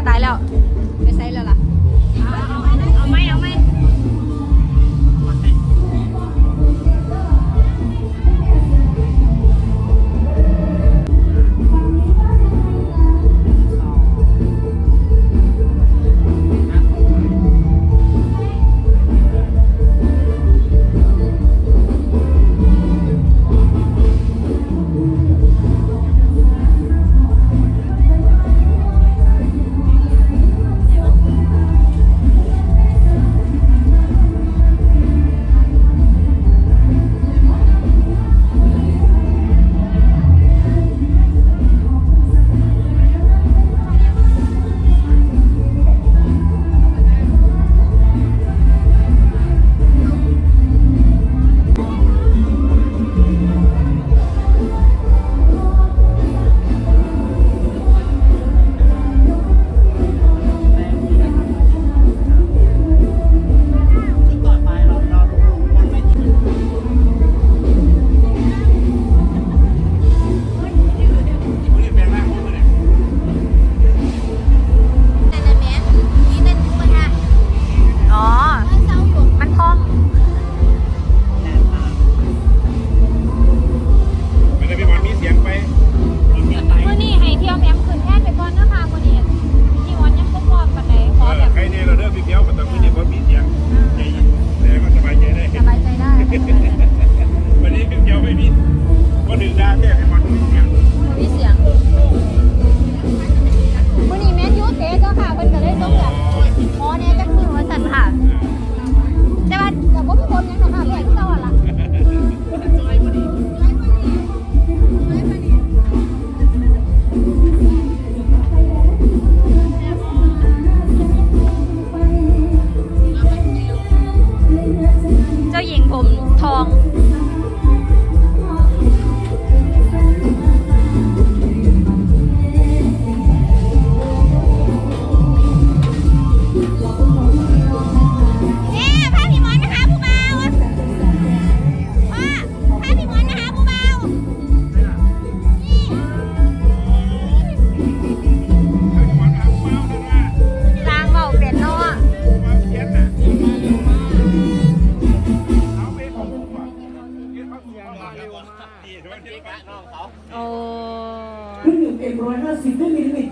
大料。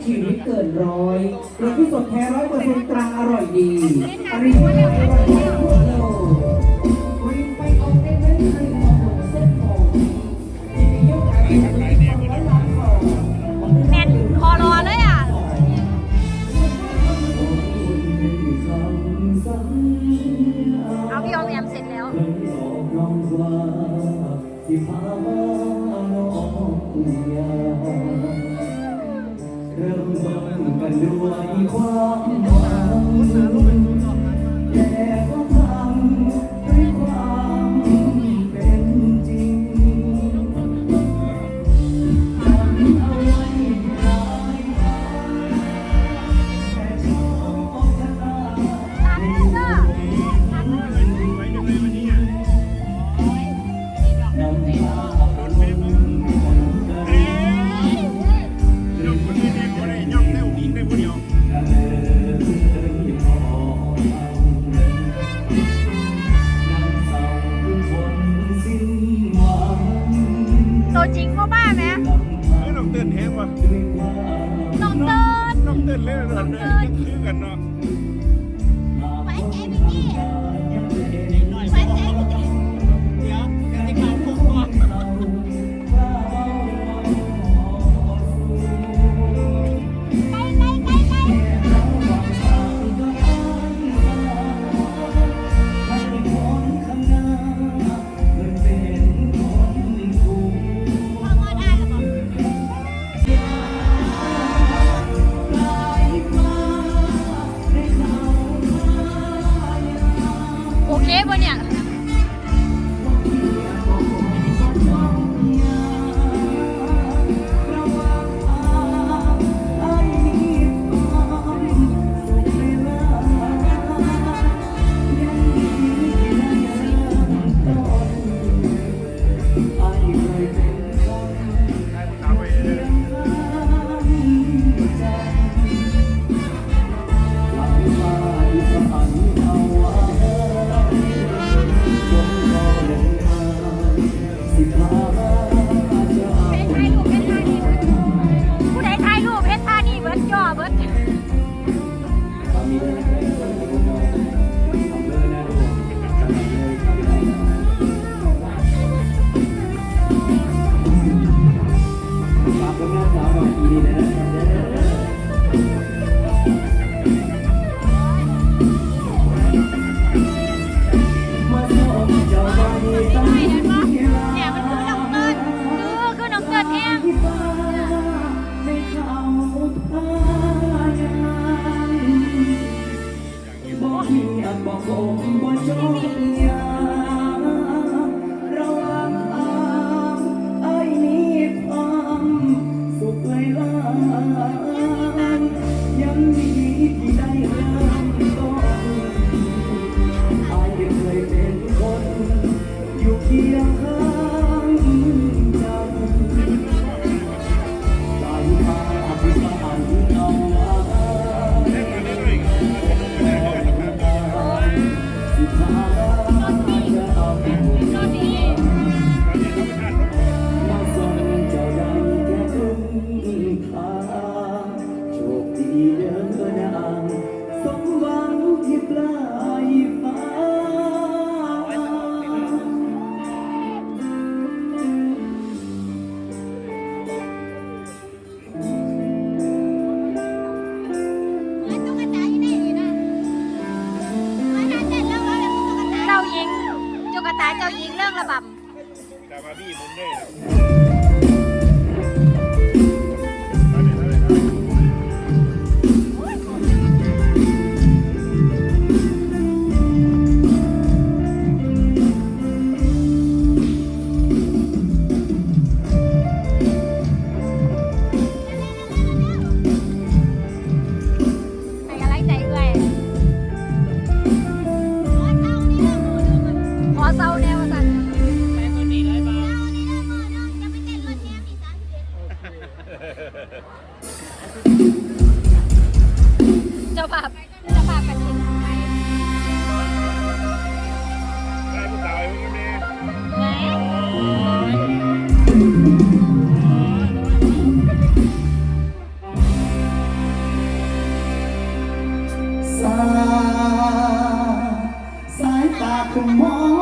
ชีวิตเกินร้อยรสที่สดแท้ร้อยเปอร์เซ็นต์ตรังอร่อยดีอริยะอร่อย กันด้วยความหวังแต่ก็ เด้อยัพี่อนเนาะ ไปใจไปกี้ ให้อันบอกคงบ่จบาเจ้าหญิงเรื่องระบำ แต่มาบี้มุนไนะ